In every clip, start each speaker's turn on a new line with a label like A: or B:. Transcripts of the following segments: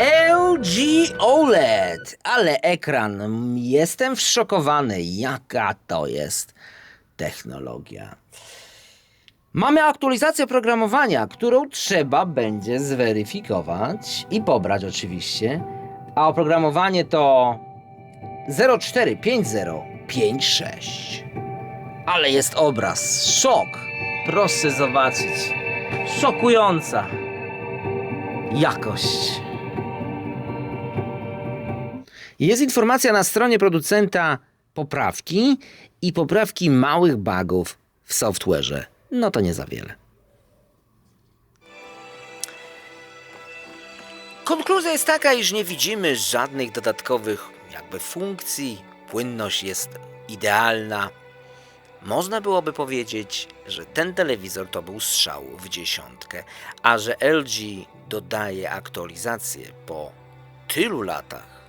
A: LG OLED, ale ekran. Jestem wszokowany, jaka to jest technologia. Mamy aktualizację oprogramowania, którą trzeba będzie zweryfikować i pobrać oczywiście. A oprogramowanie to 045056. Ale jest obraz, szok. Proszę zobaczyć. Szokująca jakość. Jest informacja na stronie producenta poprawki i poprawki małych bugów w software'ze. No to nie za wiele. Konkluzja jest taka, iż nie widzimy żadnych dodatkowych jakby funkcji. Płynność jest idealna. Można byłoby powiedzieć, że ten telewizor to był strzał w dziesiątkę, a że LG dodaje aktualizację po tylu latach,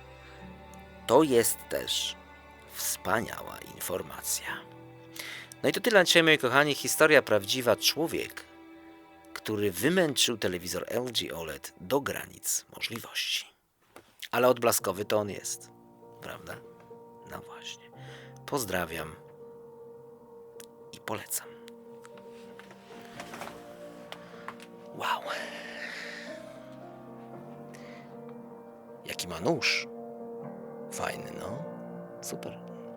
A: to jest też wspaniała informacja. No i to tyle na dzisiaj, moi kochani. Historia prawdziwa. Człowiek, który wymęczył telewizor LG OLED do granic możliwości. Ale odblaskowy to on jest, prawda? No właśnie. Pozdrawiam i polecam. Wow. Jaki ma nóż. Fajny, no. Super.